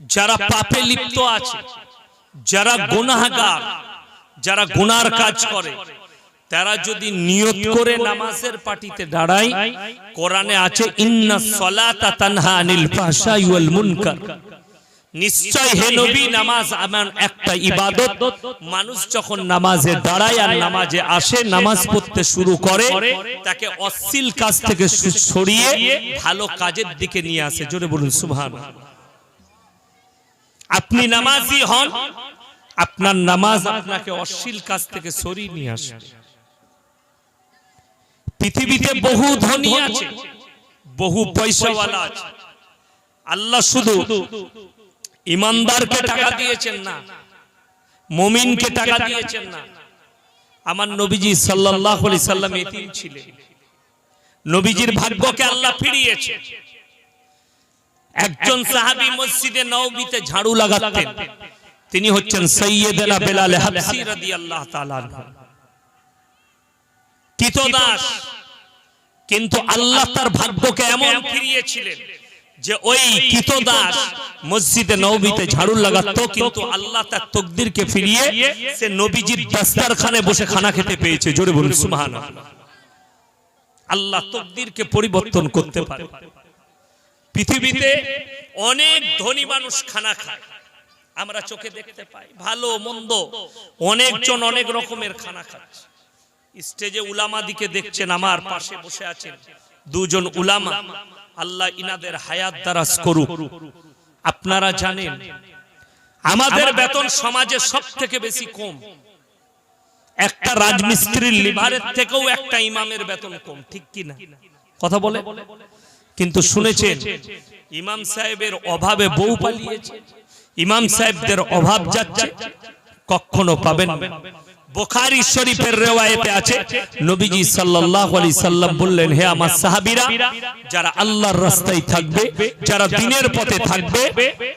যারা পাপে লিপ্ত আছে যারা গুনাহগার যারা গুনার কাজ করে তারা যদি নিয়ত করে নামাজের পার্টিতে দাঁড়ায় কোরআনে আছে ইন্না সলাতা তানহা আনিল ফাহশাই ওয়াল মুনকার। নিশ্চয় হে নবী নামাজ এমন একটা ইবাদত মানুষ যখন নামাজে দাঁড়ায় আর নামাজে আসে নামাজ পড়তে শুরু করে তাকে অশ্লীল কাজ থেকে সরিয়ে ভালো কাজের দিকে নিয়ে আসে। জোরে বলুন সুবহান আপনি নামাজি হন আপনার নামাজ আপনাকে অশ্লীল কাজ থেকে সরিয়ে নিয়ে আসে পৃথিবীতে বহু ধনী আছে বহু পয়সাওয়ালা আছে। আল্লাহ শুধু ইমানদারকে টাকা দিয়েছেন না মুমিনকে টাকা দিয়েছেন না। আমার নবীজি সাল্লাল্লাহু আলাইহি সাল্লাম এতিম ছিলেন। নবীজির ভাগ্যকে আল্লাহ ফিরিয়েছে একজন সাহাবী মসজিদে নববীতে ঝাড়ু লাগাতেন। তিনি হচ্ছেন সৈয়দনা বেলাল হাবসি রাদিয়াল্লাহু তাআলা কিতদাস কিন্তু আল্লাহ তার ভাগ্যকে এমন ফিরিয়েছিলেন যে ওই কিতদাস মসজিদে নবীতে ঝাড়ু লাগাতো কিন্তু আল্লাহ তার তকদিরকে ফিরিয়ে সে নবীজির দাস্তারখানে বসে খানা খেতে পেয়েছে। জোরে বলুন সুবহানাল্লাহ। আল্লাহ তকদিরকে পরিবর্তন করতে পারে। পৃথিবীতে অনেক ধনী মানুষ খানা খায়। আমরা চোখে দেখতে পাই ভালো মন্দ। অনেকজন অনেক রকমের খানা খাচ্ছে। স্টেজে উলামা দিকে দেখছেন আমার পাশে বসে আছেন। দুজন উলামা। আল্লাহ ইনাদের হায়াত দারাজ করুক। আপনারা জানেন আমাদের বেতন সমাজে সব থেকে বেশি কম। একটা রাজমিস্ত্রির লিভারের থেকেও একটা ইমামের বেতন কম। ঠিক কি না কথা বলে? কিন্তু শুনেছেন ইমাম সাহেবের অভাবে বউ পালিয়েছে। ইমাম সাহেবদের অভাব যাচ্ছে কখনো পাবেন বুখারী শরীফের রেওয়ায়েতে আছে নবীজি সাল্লাল্লাহু আলাইহি সাল্লাম বললেন হে আমার সাহাবীরা যারা আল্লাহর রাস্তায় থাকবে যারা দিনের পথে থাকবে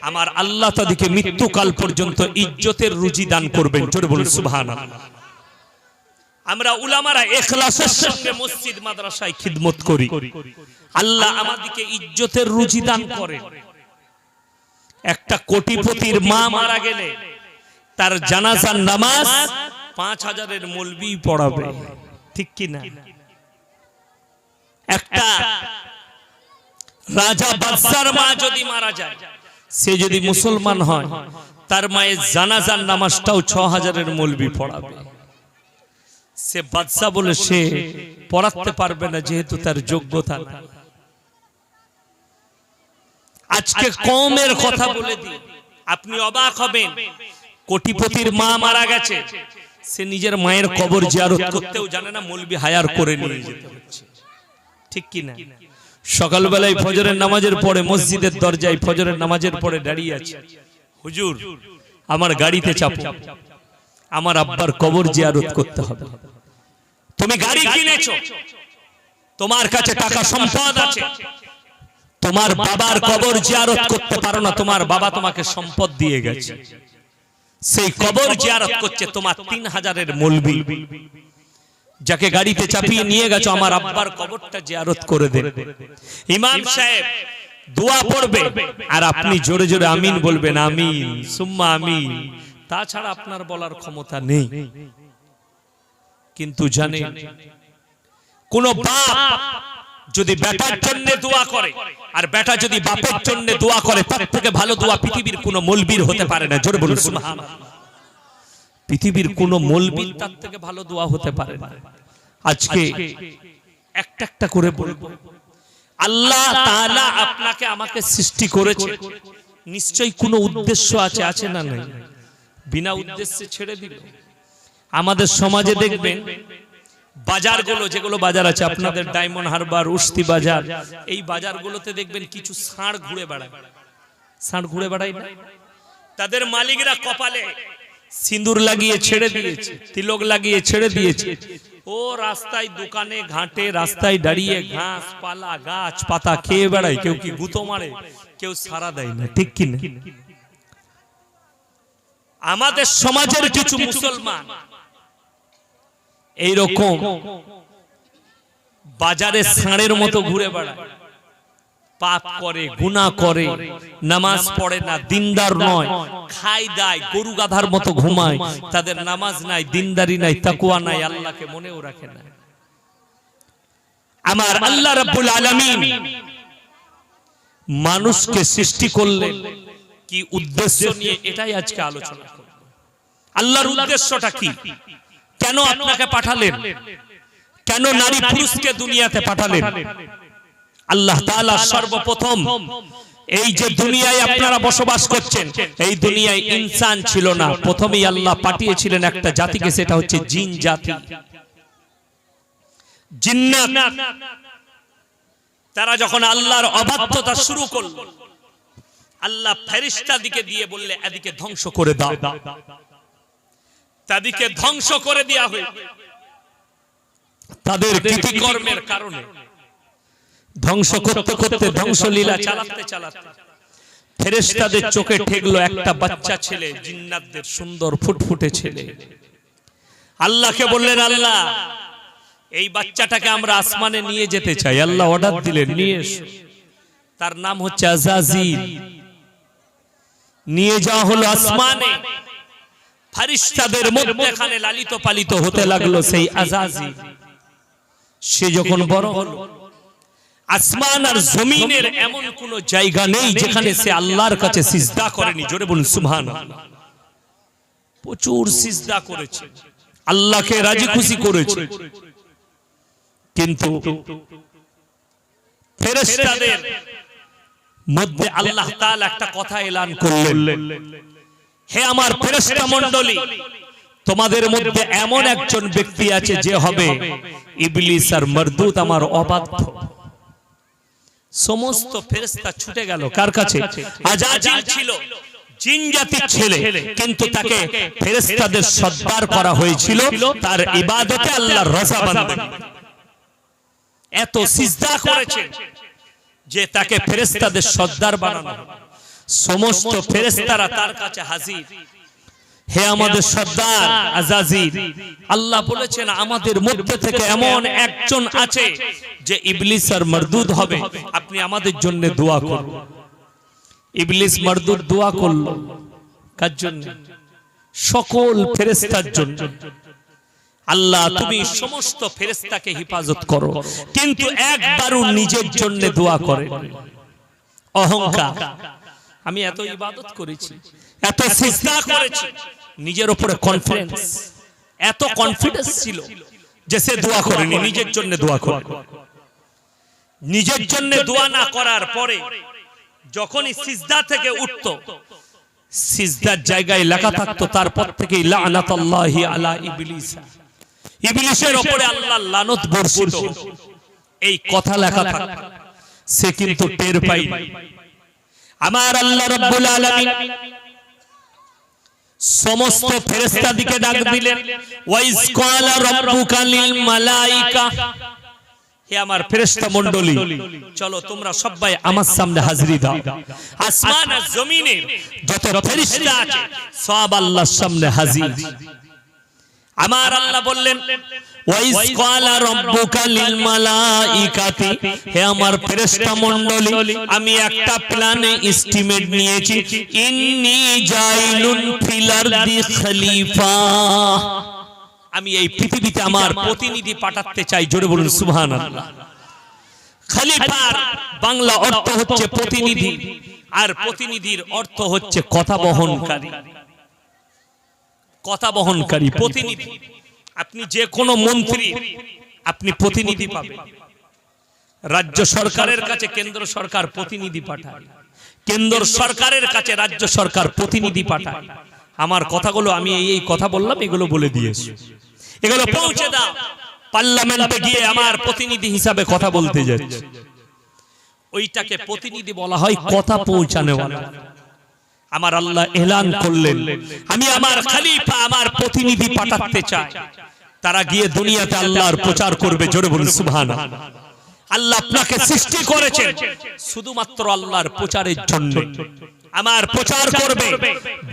আমার আল্লাহ তাদেরকে মৃত্যুকাল পর্যন্ত ইজ্জতের রুজি দান করবেন। জোরে বলুন সুবহানাল্লাহ। আমরা উলামারা এখলাসের সঙ্গে মসজিদ, মাদ্রাসায় খিদমত করি। আল্লাহ আমাদেরকে ইজ্জতের রুজি দান করে একটা কোটিপতির মা মারা গেলে তার জানাজার নামাজ পাঁচ হাজারের মলবি পড়াবে। ঠিক কি না? একটা রাজা বাদশার মা যদি মারা যায়, সে যদি মুসলমান হয়, তার মায়ের জানাজার নামাজটাও ছ হাজারের মলবি পড়াবে। সে বাদশা বলে সে পড়াতে পারবে না যেহেতু তার যোগ্যতা নাই। আজকে কমের কথা বলে দিই। আপনি অবাক হবেন। কোটিপতির মা মারা গেছে। সে নিজের মায়ের কবর জিয়ারত করতেও জানে না মলবি হায়ার করে নিয়ে যেতে হচ্ছে। ঠিক কি না? সকালবেলায় ফজরের নামাজের পরে মসজিদের দরজায় ফজরের নামাজের পরে দাঁড়িয়ে আছে। হুজুর আমার গাড়িতে চাপো। আমার আব্বার কবর জিয়ারত করতে হবে। তুমি গাড়ি কিনেছো। তোমার কাছে টাকা সম্পদ আছে। তোমার বাবার কবর জিয়ারত করতে পারো না তোমার বাবা তোমাকে সম্পদ দিয়ে গেছে। সেই কবর জিয়ারত করছে তোমার তিন হাজারের মলবি। যাকে গাড়িতে চাপিয়ে নিয়ে গেছো আমার আব্বার কবরটা জিয়ারত করে দেন ইমাম সাহেব দোয়া পড়বে। আর আপনি জোরে জোরে আমিন বলবেন আমিন সুম্মা আমিন। তাছাড়া আপনার বলার ক্ষমতা নেই। কিন্তু জানেন কোন বাপ যদি বেটার জন্য দোয়া করে আর বেটা যদি বাপের জন্য দোয়া করে, তার থেকে ভালো দোয়া পৃথিবীর কোন মলবির হতে পারে না। জোরে বলুন। পৃথিবীর কোন মলবির তার থেকে ভালো দোয়া হতে পারে না। আজকে একটা একটা করে বলব। আল্লাহ তাআলা আপনাকে আমাকে সৃষ্টি করেছে। নিশ্চয়ই কোনো উদ্দেশ্য আছে আছে না নাই? বিনা উদ্দেশ্যে ছেড়ে দিল। আমাদের সমাজে দেখবেন বাজারগুলো যেগুলো বাজার আছে আপনাদের ডায়মন্ড হারবার উস্তি বাজার এই বাজারগুলোতে দেখবেন কিছু ষাঁড় ঘুরে বেড়ায়। ষাঁড় ঘুরে বেড়ায় না? তাদের মালিকরা কপালে সিঁদুর লাগিয়ে ছেড়ে দিয়েছে তিলক লাগিয়ে ছেড়ে দিয়েছে। ও রাস্তায় দোকানে ঘাটে রাস্তায় দাঁড়িয়ে ঘাস পালা গাছ পাতা খেয়ে বেড়ায় কেউ কি গুঁতো মারে কেউ সারা দেয় না ঠিক কি না আমাদের সমাজের কিছু মুসলমান এইরকম বাজারে ষাঁড়ের মতো ঘুরে বেড়ায়। পাপ করে, গুনাহ করে, নামাজ পড়ে না, দিনদার নয় খাই দায়, গরু গাধার মতো ঘুমায়, তাদের নামাজ নাই, দিনদারি নাই তাকুয়া নাই, আল্লাহকে মনেও রাখে না। আমার আল্লাহ রাব্বুল আলামিন মানুষকে সৃষ্টি করলেন। কি উদ্দেশ্য নিয়ে এটাই আজকে আলোচনা করব। আল্লাহর উদ্দেশ্যটা কি? কেন আপনাকে পাঠালেন? কেন নারী পুরুষকে দুনিয়াতে পাঠালেন? আল্লাহ তাআলা সর্বপ্রথম এই যে দুনিয়ায় আপনারা বসবাস করছেন, এই দুনিয়ায় ইনসান ছিল না। প্রথমেই আল্লাহ পাঠিয়েছিলেন একটা জাতিকে, সেটা হচ্ছে জিন জাতি। জিন্নাত। তারা যখন আল্লাহর অবাধ্যতা শুরু করল, আল্লাহ ফেরিস্তা দিকে দিয়ে বললে, এদিকে ধ্বংস করে দাও। তাদেরকে ধ্বংস করে দেওয়া হয়ে তাদের কৃতিকর্মের কারণে। ধ্বংস করতে করতে ধ্বংসলীলা চালাতে চালাতে ফেরেশতাদের চোখে ঠেকলো একটা বাচ্চা ছেলে জিন্নাতদের সুন্দর ফুটফুটে ছেলে। আল্লাহকে বললেন আল্লাহ এই বাচ্চাটাকে আমরা আসমানে নিয়ে যেতে চাই। আল্লাহ অর্ডার দিলেন নিয়ে এসো। তার নাম হচ্ছে আজাজিল। নিয়ে যাওয়া হলো আসমানে। ফারিস্তাদের মধ্যে এখানে লালিত পালিত হতে লাগল সেই আজাজি। সে যখন বড় হলো, আসমান আর জমিনের এমন কোন জায়গা নেই যেখানে সে আল্লাহর কাছে সিজদা করেনি। জোরে বলুন প্রচুর সিজদা করেছে। আল্লাহকে রাজি খুশি করেছে। কিন্তু মধ্যে আল্লাহ তাআলা একটা কথা এলান করলেন। হে আমার ফেরেশতা মণ্ডলী তোমাদের মধ্যে এমন একজন ব্যক্তি আছে যে হবে ইবলিস আর মরদুত আমার অবাধ্য। সমস্ত ফেরেশতা ছুটে গেল কার কাছে? আজাজিল ছিল। জিন জাতির ছেলে। কিন্তু তাকে ফেরেশতাদের সর্দার করা হয়েছিল। তার ইবাদতে আল্লাহর রজাবান্দি এত সিজদা করেছে যে তাকে ফেরেশতাদের সর্দার বানানো হলো। সমস্ত ফেরেশতারা তার কাছে হাজির। হে আমাদের সর্দার আজাজির। আল্লাহ বলেছেন আমাদের মধ্যে থেকে এমন একজন আছে যে ইবলিস আর মরদুদ হবে। আপনি আমাদের জন্য দোয়া করুন। ইবলিস মরদুদ দোয়া করল। কার জন্য? সকল ফেরেস্তার জন্য। আল্লাহ তুমি সমস্ত ফেরেস্তাকে হেফাজত করো। কিন্তু একবারও নিজের জন্য দোয়া করে। অহংকার। আমি এত ইবাদত করেছি এত সিজদা করেছি নিজের উপরে কনফিডেন্স এত কনফিডেন্স ছিল যে সে দোয়া করেনি নিজের জন্য দোয়া করে নিজের জন্য দোয়া না করার পরে যখনই সিজদা থেকে উঠতো সিজদার জায়গায় লেখা থাকতো তারপর থেকে লানাতাল্লাহি আলা ইবলিস। ইবলিসের উপরে আল্লাহ লানত বর্ষিত। এই কথা লেখা থাকতো সে কিন্তু টের পাইনি আমার আল্লাহ রাব্বুল আলামিন সমস্ত ফেরেশতা দিকে ডাক দিলেন, ওয়াইজ ক্বালা রাব্বুকা লিল মালাইকা। হে আমার ফেরেশতা মণ্ডলী, চলো তোমরা সবাই আমার সামনে হাজিরি দাও। আসমান আর জমিনে যত ফেরেশতা আছে, সব আল্লাহর সামনে হাজির। আমার আল্লাহ বললেন হে আমার ফেরেশতা মণ্ডলী আমি একটা প্ল্যানে এস্টিমেট নিয়েছি। ইন্নী জাইলুন ফিল আরদি খলিফা। আমি এই পৃথিবীতে আমার প্রতিনিধি পাঠাতে চাই জোরে বলুন সুবহানাল্লাহ। খলিফার বাংলা অর্থ হচ্ছে প্রতিনিধি আর প্রতিনিধির অর্থ হচ্ছে কথা বহনকারী। কথা বহনকারী প্রতিনিধি। আপনি যে কোনো মন্ত্রী আপনি প্রতিনিধি পাবেন। রাজ্য সরকারের কাছে কেন্দ্র সরকার প্রতিনিধি পাঠায়। কেন্দ্র সরকারের কাছে রাজ্য সরকার প্রতিনিধি পাঠায়। আমার কথাগুলো আমি এই এই কথা বললাম এগুলো বলে দিয়েছি। এগুলো পৌঁছে দাও। পার্লামেন্টে গিয়ে আমার প্রতিনিধি হিসাবে কথা বলতে যাচ্ছে। ওইটাকে প্রতিনিধি বলা হয় কথা পৌঁছানো আমার আল্লাহ এলান করলেন। আমি আমার খলিফা, আমার প্রতিনিধি পাঠাতে চাই। তারা গিয়ে দুনিয়াতে আল্লাহর প্রচার করবে, জোরে বলুন সুবহান আল্লাহ আপনাকে সৃষ্টি করেছেন, শুধুমাত্র আল্লাহর প্রচারের জন্য। আমার প্রচার করবে,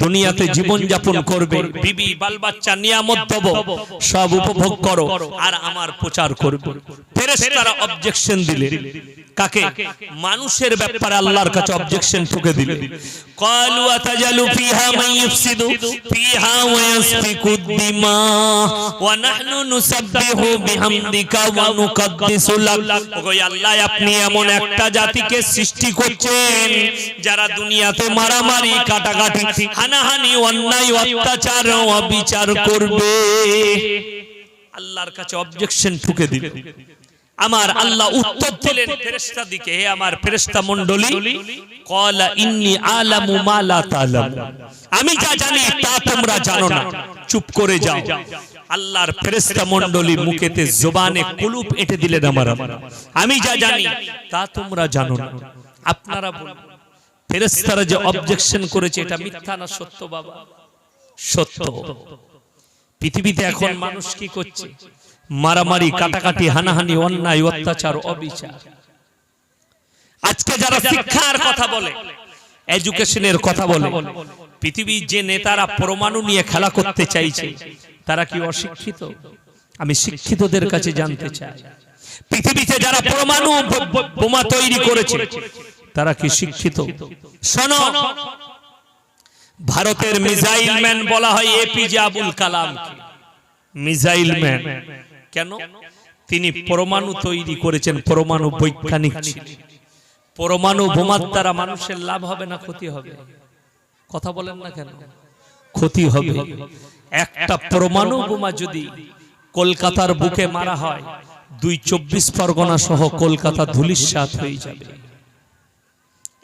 দুনিয়াতে জীবন যাপন করবে, বিবি বাল বাচ্চা নিয়ামত দেব, সব উপভোগ করো, আর আমার প্রচার করবে। অবজেকশন দিলে। কাকে? মানুষের ব্যাপারে আল্লাহর কাছে অবজেকশন ঠুকে দিলে। আতাজালু ফিহা ফিহা দিমা, ওয়া নাহনু বিহামদিকা ওয়া লাক। ওগো আল্লাহ, আপনি এমন একটা জাতিকে সৃষ্টি করছেন, যারা দুনিয়াতে মারামারি, কাটাকাটি, হানাহানি, অন্যায়, অত্যাচার অবিচার করবে। আল্লাহর কাছে অবজেকশন ঠুকে দিল। আমার আল্লাহ উত্তর দিলেন ফেরেশতা দিকে হে আমার ফেরেশতা মণ্ডলী ক্বালা ইন্নী আলামু মা লা তালামু। আমি যা জানি তা তোমরা জানো না। চুপ করে যাও। আল্লাহর ফেরেশতা মণ্ডলী মুখেতে জবানে কুলুপ এঁটে দিলেন আমার আমার। আমি যা জানি তা তোমরা জানো না। আপনারা বলুন ফেরেশতারা যে অবজেকশন করেছে এটা মিথ্যা না সত্য বাবা? সত্য। পৃথিবীতে এখন মানুষ কি করছে? মারামারি কাটাকাটি হানাহানি অন্যায় অত্যাচার অবিচার। আজকে যারা শিক্ষার কথা বলে এডুকেশনের কথা বলে পৃথিবীর যে নেতারা পরমাণু নিয়ে খেলা করতে চাইছে তারা কি অশিক্ষিত? আমি শিক্ষিতদের কাছে জানতে চাই। পৃথিবীতে যারা পরমাণু বোমা তৈরি করেছে তারা কি শিক্ষিত? শোনো ভারতের মিসাইল ম্যান বলা হয় APJ Abul Kalam missile man. কেন? তিনি পরমাণু তৈরি করেছেন পরমাণু বৈজ্ঞানিক ছিলেন। পরমাণু বোমার দ্বারা মানুষের লাভ হবে না ক্ষতি হবে? কথা বলেন না কেন? ক্ষতি হবে। একটা পরমাণু বোমা যদি কলকাতার বুকে মারা হয় দুই চব্বিশ পরগনা সহ কলকাতা ধুলিস্বাত হয়ে যাবে।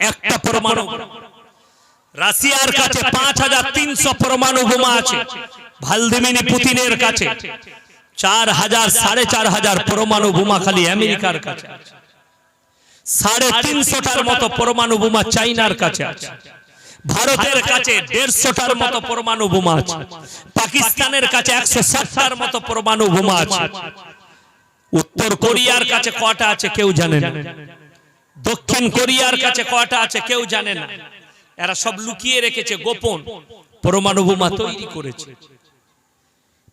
একটা পরমাণু। রাশিয়ার কাছে পাঁচ হাজার তিনশো পরমাণু বোমা আছে। ভালদিমিনি পুতিনের কাছে। চার হাজার, সাড়ে চার হাজার পরমাণু বোমা খালি আমেরিকার কাছে সাড়ে তিনশোটার মতো পরমাণু বোমা চাইনার কাছে আছে। ভারতের কাছে দেড়শোটার মতো পরমাণু বোমা আছে। পাকিস্তানের কাছে একশো ষাটটার মতো পরমাণু বোমা আছে। উত্তর কোরিয়ার কাছে কটা আছে কেউ জানে না। দক্ষিণ কোরিয়ার কাছে কটা আছে কেউ জানে না। এরা সব লুকিয়ে রেখেছে গোপন। পরমাণু বোমা তৈরি করেছে।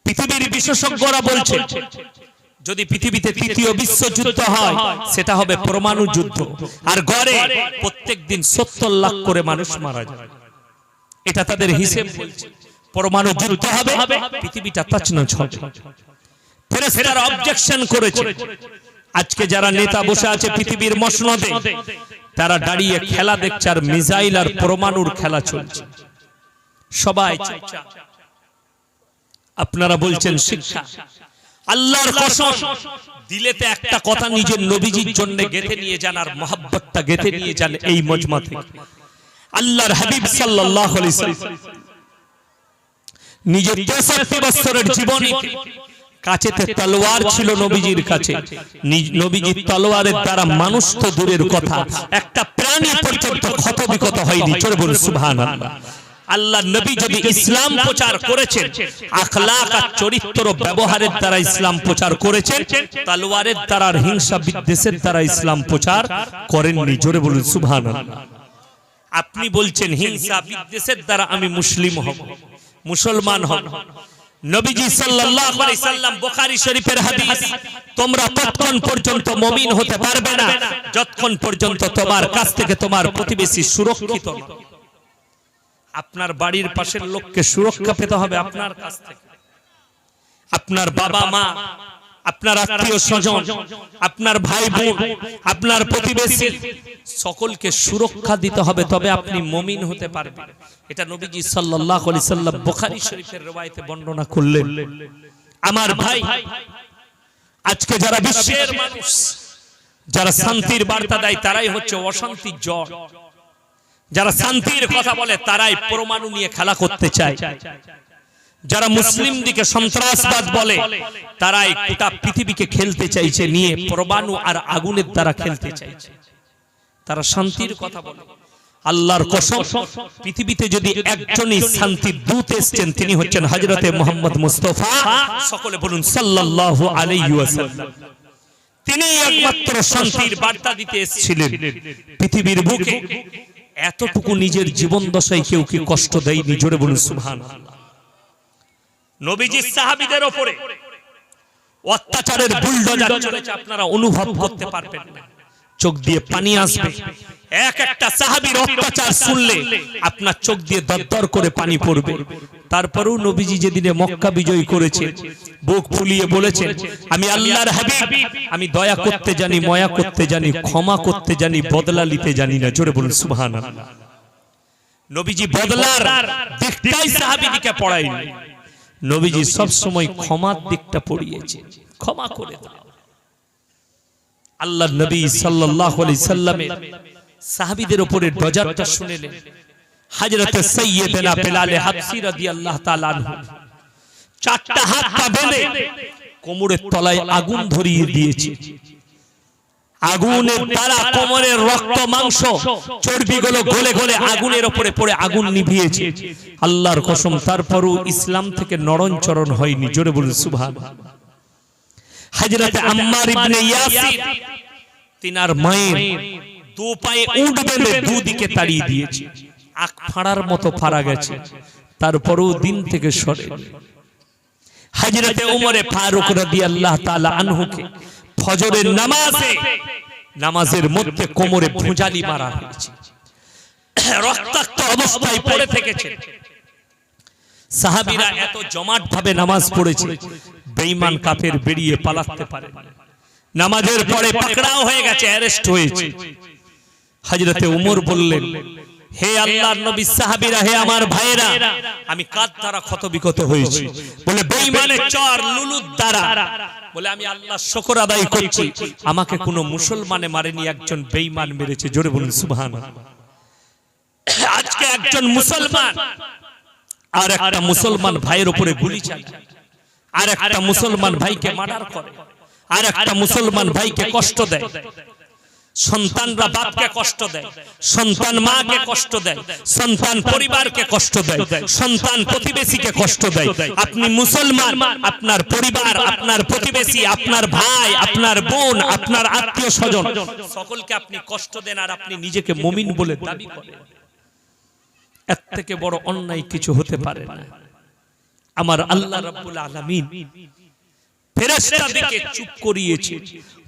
পৃথিবীর বিশেষজ্ঞরা বলছে যদি পৃথিবীতে তৃতীয় বিশ্বযুদ্ধ হয়, সেটা হবে পরমাণু যুদ্ধ। আর গড়ে প্রত্যেক দিন সত্তর লাখ করে মানুষ মারা যায়। এটা তাদের হিসেব বলছে। পরমাণু যুদ্ধ হবে, পৃথিবীটা ফেরেশতারা অবজেকশন করেছে। আজকে যারা নেতা বসে আছে পৃথিবীর মসনদে, তারা দাঁড়িয়ে খেলা দেখছে আর মিসাইল আর পরমাণুর খেলা চলছে। সবাই। আপনারা বলছেন শিক্ষা। আল্লাহর কসম দিলেতে একটা কথা নিজের নবীজির জন্য গেথে নিয়ে যান আর মহাব্বতটা গেথে নিয়ে যান এই মজমা থেকে। আল্লাহর হাবিব সাল্লাল্লাহু আলাইহি সাল্লাম নিজের 63 বছরের কাছেতে তলোয়ার ছিল নবীজির কাছে। নবীজির তলোয়ারের দ্বারা মানুষ তো দূরের কথা। একটা প্রাণী পর্যন্ত ক্ষত বিক্ষত হয়নি। চলে বলুন সুবহানাল্লাহ। আল্লাহ নবী যদি ইসলাম প্রচার করেছেন আখলাক আর চরিত্র ব্যবহারের দ্বারা ইসলাম প্রচার করেছেন তলোয়ারের দ্বারা হিংসা বিদ্বেষের দ্বারা ইসলাম প্রচার করেননি জোরে বলুন সুবহানাল্লাহ। আপনি বলছেন হিংসা বিদ্বেষের দ্বারা আমি মুসলিম হব। মুসলমান হব। নবীজি সাল্লাল্লাহু আলাইহি সাল্লাম বুখারী শরীফের হাদিস তোমরা ততক্ষণ পর্যন্ত মুমিন হতে পারবে না? যতক্ষণ পর্যন্ত তোমার কাছ থেকে তোমার প্রতিবেশী সুরক্ষিত নয় আপনার বাড়ির পাশের লোককে সুরক্ষা পেতে হবে আপনার কাছ থেকে। আপনার বাবা মা আপনার আত্মীয় স্বজন আপনার ভাই বোন আপনার প্রতিবেশী সকলকে সুরক্ষা দিতে হবে তবে আপনি মমিন হতে পারবেন। এটা নবীজি সাল্লাল্লাহু আলাইহি সাল্লাম বুখারী শরীফের রওয়ায়েতে বর্ণনা করলেন। আমার ভাই আজকে যারা বিশ্বের মানুষ যারা শান্তির বার্তা দেয় তারাই হচ্ছে অশান্তির জ্বর। যারা শান্তির কথা বলে, তারাই পরমাণু নিয়ে খেলা করতে চায়। যারা মুসলিম দিকে সন্ত্রাসবাদ বলে, তারাই গোটা পৃথিবীকে খেলতে চাইছে, নিয়ে পরমাণু আর আগুনের দ্বারা খেলতে চাইছে। তারা শান্তির কথা বলে। আল্লাহর কসম, পৃথিবীতে যদি একজনই শান্তির দূত এসেছেন, তিনি হচ্ছেন হযরতে মুহাম্মদ মুস্তাফা সকলে বলুন সাল্লাল্লাহু আলাইহি ওয়াসাল্লাম। তিনি একমাত্র শান্তির বার্তা দিতে এসেছিলেন। পৃথিবীর বুকে এতটুকু নিজের জীবন দশায় কেউ কি কষ্ট দেয়নি? জোরে বলুন সুহান নবীজি সাহাবিদের ওপরে অত্যাচারের বুলডোজার চলেছে আপনারা অনুভব করতে পারবেন না। চোখ দিয়ে পানি আসবে। এক একটা সাহাবীর অত্যাচার শুনলে আপনার চোখ দিয়ে দরদর করে পানি পড়বে। তারপরেও নবীজি যেদিনে মক্কা বিজয় করেছে বুক ফুলিয়ে বলেছেন, আমি আল্লাহর হাবিব, আমি দয়া করতে জানি, ময়া করতে জানি, ক্ষমা করতে জানি, বদলা নিতে জানি না। জোরে বলুন, সুবহানাল্লাহ। নবীজি বদলার দিকটাই সাহাবীদিকে পড়ায়নি নবীজি সব সময় ক্ষমার দিকটা পড়িয়েছে ক্ষমা করে দাও আল্লাহ নবী সাল্লাল্লাহু আলাইহি সাল্লামের সাহাবীদের উপরে ডজারটা শুনেলেন হযরত সাইয়্যিদনা বেলাল হাবসি রাদিয়াল্লাহু তাআলা আনহু চারটা হাত পা বেঁধে কোমরের তলায় আগুন ধরিয়ে দিয়েছে। আগুনের দ্বারা কোমরের রক্ত মাংস চর্বিগুলো গলে গলে আগুনের উপরে পড়ে আগুন নিভিয়েছে। আল্লাহর কসম তারপরও ইসলাম থেকে নরণচরণ হয়নি। জোরে বলুন সুবহান। হযরত আম্মার ইবনে ইয়াসির তিনার মায়ের দু পায়ে উট বেঁধে দুদিকে তাড়িয়ে দিয়েছে। আখ ফাড়ার মতো ফাড়া গেছে। তারপরেও দিন থেকে সরে। হযরতে উমরে ফারুক রাদিয়াল্লাহু তাআলা আনহুকে ফজরের নামাজে নামাজের মধ্যে কোমরে ভুজালি মারা হয়েছে। রক্তাক্ত অবস্থায় পড়ে থেকেছে। সাহাবীরা এত জমাট ভাবে নামাজ পড়েছে বেঈমান কাফের বেরিয়ে পালাতে পারে নামাজের পরে পাকড়াও হয়ে গেছে অ্যারেস্ট হয়েছে। হযরতে উমর বললেন হে আল্লাহর নবী সাহাবীরা হে আমার ভাইরা আমি কাদ দ্বারা ক্ষত বিকত হয়েছি? বলে বেঈমানের চর লুলুর দ্বারা। বলে আমি আল্লাহ শুকর আদায় করছি। আমাকে কোনো মুসলমানে মারেনি একজন বেঈমান মেরেছে। জোরে বলুন সুবহানাল্লাহ আজকে একজন মুসলমান আর একটা মুসলমান ভাইয়ের উপরে গুলি চালায়। আর একটা মুসলমান ভাইকে মার্ডার করে। আর একটা মুসলমান ভাইকে কষ্ট দেয়। সন্তানরা বাপকে কষ্ট দেয়, সন্তান মাকে কষ্ট দেয়, সন্তান পরিবারকে কষ্ট দেয়, সন্তান প্রতিবেশীকে কষ্ট দেয়। আপনি মুসলমান, আপনার পরিবার, আপনার প্রতিবেশী, আপনার ভাই, আপনার বোন, আপনার আত্মীয় স্বজন, সকলকে আপনি কষ্ট দেন আর আপনি নিজেকে মমিন বলে দাবি করেন। এর থেকে বড় অন্যায় কিছু হতে পারে না। আমার আল্লাহ রাব্বুল আলামিন ফেরেশতাদেরকে চুপ করিয়েছে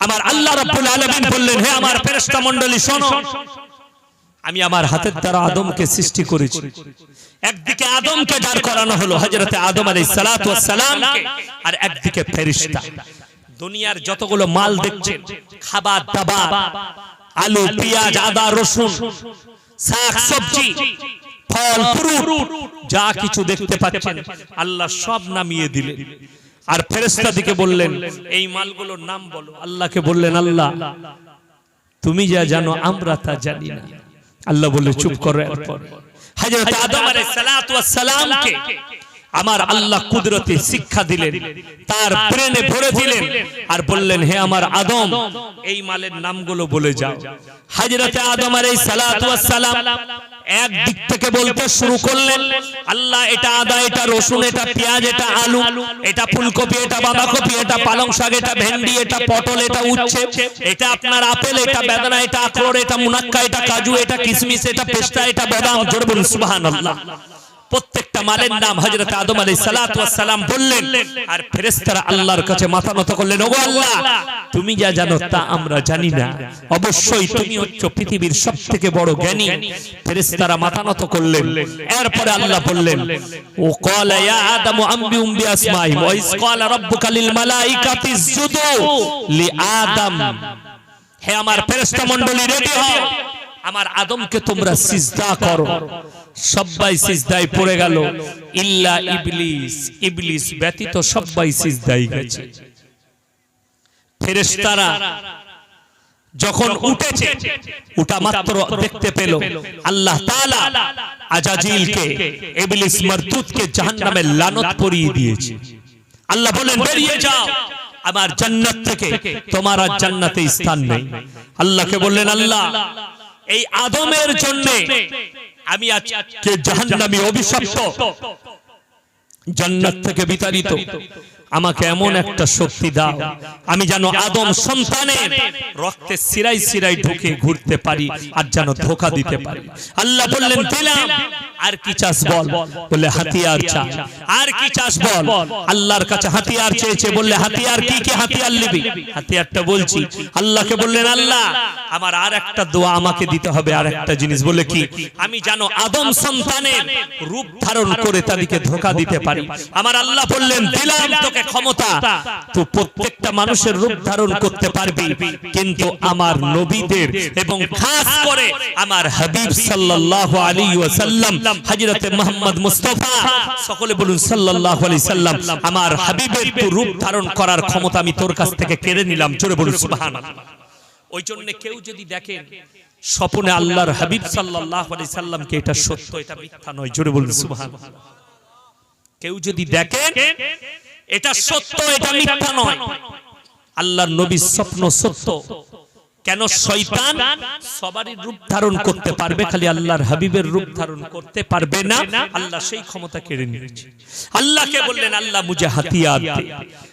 আমার আল্লাহ রাব্বুল আলামিন বললেন হে আমার ফেরেশতা মণ্ডলী শোনো। আমি আমার হাতের দ্বারা আদমকে সৃষ্টি করেছি। একদিকে আদমকে দাঁড় করানো হলো হযরতে আদম আলাইহিস সালাতু ওয়াস সালামকে আর একদিকে ফেরেশতা। দুনিয়ার যতগুলো মাল দেখছেন খাবার দাবার আলু পেঁয়াজ আদা রসুন শাক সবজি ফল ফ্রুট যা কিছু দেখতে পাচ্ছেন আল্লাহ সব নামিয়ে দিলেন। আর ফেরেশতা দিকে বললেন, এই মালগুলোর নাম বলো। আল্লাহকে বললেন, আল্লাহ, তুমি যা জানো, আমরা তা জানি না। আল্লাহ বলে চুপ করো এরপর। হযরত আদম আলাইহিস সালাতু ওয়াস সালামকে আমার আল্লাহ কুদরতে শিক্ষা দিলেন, তার ব্রেনে ভরে দিলেন আর বললেন, হে আমার আদম, এই মালের নামগুলো বলে যাও। হযরতে আদম আলাইহিস সালাতু ওয়াস সালাম এক দিক থেকে বলতে শুরু করলেন, আল্লাহ এটা আদা, এটা রসুন, এটা পেঁয়াজ, এটা আলু, এটা ফুলকপি, এটা বাঁধাকপি, এটা পালং শাক, এটা ভেন্ডি, এটা পটল, এটা উচ্ছে, এটা আপনার আপেল, এটা বেদানা, এটা আখরোট, এটা মুনাক্কা, এটা কাজু, এটা কিশমিশ, এটা পেস্তা, এটা বাদাম, জোর বলুন, সুবহানাল্লাহ। প্রত্যেকটা মালের নাম হযরত আদম ওয়াস সালাম বললেন আর ফেরেশতারা আল্লাহর কাছে মাথা নত করলেন ওগো আল্লাহ তুমি যা জানো তা আমরা জানি না। অবশ্যই তুমি হচ্ছ পৃথিবীর সবথেকে বড় জ্ঞানী। ফেরেশতারা মাথা নত করলেন। এরপরে আল্লাহ বললেন ও ইয়া আদম আম্বিউম বিআসমাইহিম ওয়া ইস ক্বালা রাব্বুকা লিল মালাইকাতি ইসজুদু লি আদম হে আমার ফেরেশতা মণ্ডলী রেডি হও। আমার আদমকে তোমরা সিজদা করো। সবাই সিজদায় পড়ে গেল। ইল্লা ইবলিস ইবলিস ব্যতীত সবাই সিজদায় গেছে। ফেরেশতারা যখন উঠেছে উঠা মাত্র দেখতে পেল। আল্লাহ তাআলা আজাজিলকে ইবলিস মারতুতকে জাহান্নামে লানত পরিয়ে দিয়েছে। আল্লাহ বলেন বেরিয়ে যাও। আমার জান্নাত থেকে তোমার আর জান্নাতে স্থান নেই। আল্লাহকে বললেন আল্লাহ এই আদমের জন্য আমি আজকে জাহান্নামী অভিশপ্ত। জান্নাত থেকে বিতাড়িত। আমাকে এমন একটা শক্তি দাও। আমি যেন আদম সন্তানের রক্তে সিরাই সিরাই ঢুকে ঘুরতে পারি আর যেন ধোকা দিতে পারি। আল্লাহ বললেন দিলাম। আর কি চাস বল? বলে হাতিয়ার চা আর কি চাস বল? আল্লাহর কাছে হাতিয়ার চেয়েছে। বললে হাতিয়ার কি কি হাতিয়ার নিবি? হাতিয়ারটা বলছি। আল্লাহকে বললেন আল্লাহ আমার আর একটা দোয়া আমাকে দিতে হবে। আর একটা জিনিস বলে কি? আমি জানো আদম সন্তানের রূপ ধারণ করে তাদেরকে ধোকা দিতে পারি। আমার আল্লাহ বললেন দিলাম। তোকে ক্ষমতা তো প্রত্যেকটা মানুষের রূপ ধারণ করতে পারবি। কিন্তু আমার নবীদের এবং খাস করে আমার হাবিব সাল্লাল্লাহু আলাইহি ওয়াসাল্লাম, হযরতে মুহাম্মদ মুস্তাফা, সকলে বলুন সাল্লাল্লাহু আলাইহি সাল্লাম, আমার হাবিবের তো রূপ ধারণ করার ক্ষমতা আমি তোর কাছ থেকে কেড়ে নিলাম, জোরে বলুন সুবহানাল্লাহ। ওই জন্য কেউ যদি দেখেন স্বপ্নে আল্লাহর হাবিব সাল্লাল্লাহু আলাইহি সাল্লামকে এটা সত্য, এটা মিথ্যা নয়, জোরে বলুন সুবহানাল্লাহ। কেউ যদি দেখেন এটা সত্য এটা মিথ্যা নয়। আল্লাহর নবীর স্বপ্ন সত্য। কেন শয়তান সবারই রূপ ধারণ করতে পারবে খালি আল্লাহর হাবিবের রূপ ধারণ করতে পারবে না। আল্লাহ সেই ক্ষমতা কেড়ে নিয়েছে। আল্লাহকে বললেন আল্লাহ মুঝে হাতিয়ার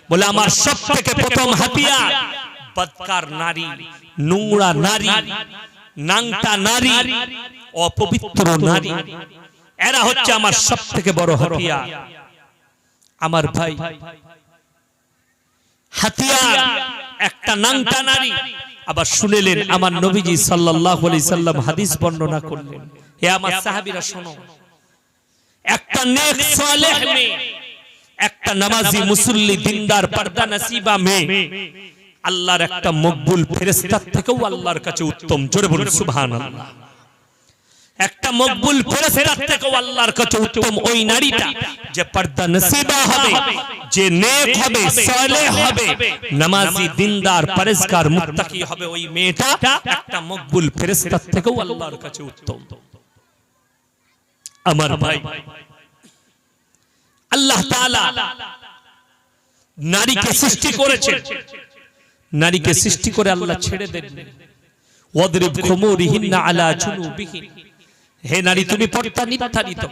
বলে আমার সব থেকে প্রথম হাতিয়ার বদকার নারী নোংরা নারী নাংটা নারী অপবিত্র নারী। এরা হচ্ছে আমার সব থেকে বড় হাতিয়ার আমার ভাই। হাতিয়ার একটা নাংটা নারী। আবার শুনেলেন আমার নবীজি সাল্লাল্লাহু আলাইহি সাল্লাম হাদিস বর্ণনা করলেন। হে আমার সাহাবীরা শোনো। একটা নেক সালেহ মেয়ে একটা নামাজি মুসল্লি দিনদার পর্দা নসিবা মেয়ে। আল্লাহর একটা মকবুল ফেরেশতার থেকেও আল্লাহর কাছে উত্তম। জোরে বলুন সুবহানাল্লাহ। একটা মকবুল ফেরেশতার থেকেও আল্লাহর কাছে উত্তম ওই নারীটা যে পর্দা নসিবা হবে, যে নেক হবে, সালেহ হবে, নামাজি, দিনদার পরেজগার মুত্তাকি হবে ওই মেয়েটা একটা মকবুল ফেরেশতার থেকেও আল্লাহর কাছে উত্তম। আমার ভাই, আল্লাহ তাআলা নারীকে সৃষ্টি করেছেন নারীকে সৃষ্টি করে আল্লাহ ছেড়ে দেন ওয়াদরিব খুমুরিহিন্না আলা জুনুবিহিন। হে নারী তুমি পর্দা নির্ধারিত